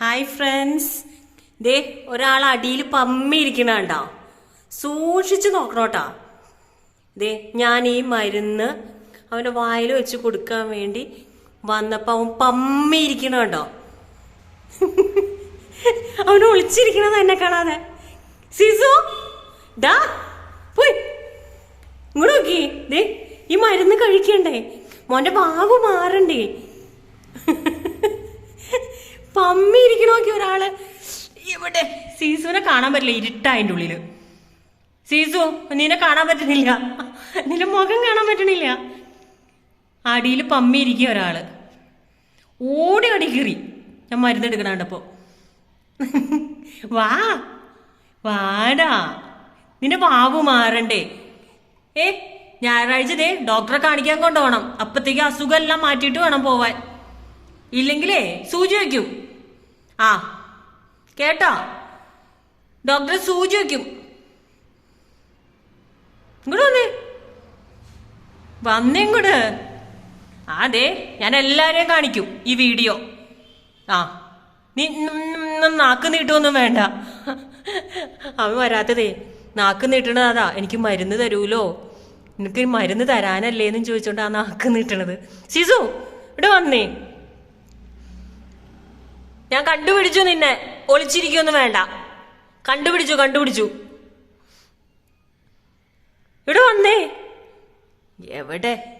Hi friends ദേ ഒരാൾ അടിയിൽ പമ്മിയിരിക്കണ കണ്ടോ സൂക്ഷിച്ചു നോക്കണോട്ടാ. ദേ ഞാൻ ഈ മരുന്ന് അവന്റെ വായിൽ വെച്ച് കൊടുക്കാൻ വേണ്ടി വന്നപ്പോൾ അവൻ പമ്മിയിരിക്കണ കണ്ടോ അവൻ ഒളിച്ചിരിക്കണത് എന്നെ കാണാതെ. സിസു ഡാ പോയി. ഇങ്ങോട്ട് നോക്കി. ദേ ഈ മരുന്ന് കഴിക്കണ്ടേ. മോന്റെ ബാബു മാറണ്ടേ. പമ്മി ഇരിക്കണോക്കി ഒരാൾ? ഇവിടെ സീസുവിനെ കാണാൻ പറ്റില്ല ഇരുട്ടതിന്റെ ഉള്ളിൽ. സീസു നിന്നെ കാണാൻ പറ്റുന്നില്ല. നിന്റെ മുഖം കാണാൻ പറ്റണില്ല. അടിയിൽ പമ്മി ഇരിക്കുക ഒരാൾ. ഓടി അടി കീറി. ഞാൻ മരുന്ന് എടുക്കണ കണ്ടപ്പോ. വാ വാടാ. നിന്റെ വാവു മാറണ്ടേ. ഏ ഞായറാഴ്ച ദേ ഡോക്ടറെ കാണിക്കാൻ കൊണ്ടുപോകണം. അപ്പത്തേക്ക് അസുഖം എല്ലാം മാറ്റിയിട്ട് വേണം പോവാൻ. ഇല്ലെങ്കിലേ സൂചി വയ്ക്കും. ആ കേട്ടോ? ഡോക്ടർ സൂചി വയ്ക്കും ഇങ്ങോട്ട് വന്നേ. വന്നേ ഇങ്ങോട്ട്. അതെ ഞാൻ എല്ലാരെയും കാണിക്കും ഈ വീഡിയോ. ആ നീ നാക്ക് നീട്ടുമൊന്നും വേണ്ട. അവൻ വരാത്തതേ നാക്ക് നീട്ടണത് അതാ എനിക്ക് മരുന്ന് തരൂലോ? നിനക്ക് മരുന്ന് തരാനല്ലേന്നും ചോദിച്ചോണ്ട് ആ നാക്ക് നീട്ടണത്. സിസു ഇവിടെ വന്നേ. ഞാൻ കണ്ടുപിടിച്ചു നിന്നെ. ഒളിച്ചിരിക്കൊന്നും വേണ്ട. കണ്ടുപിടിച്ചു കണ്ടുപിടിച്ചു. ഇവിടെ വന്നേ. എവിടെ?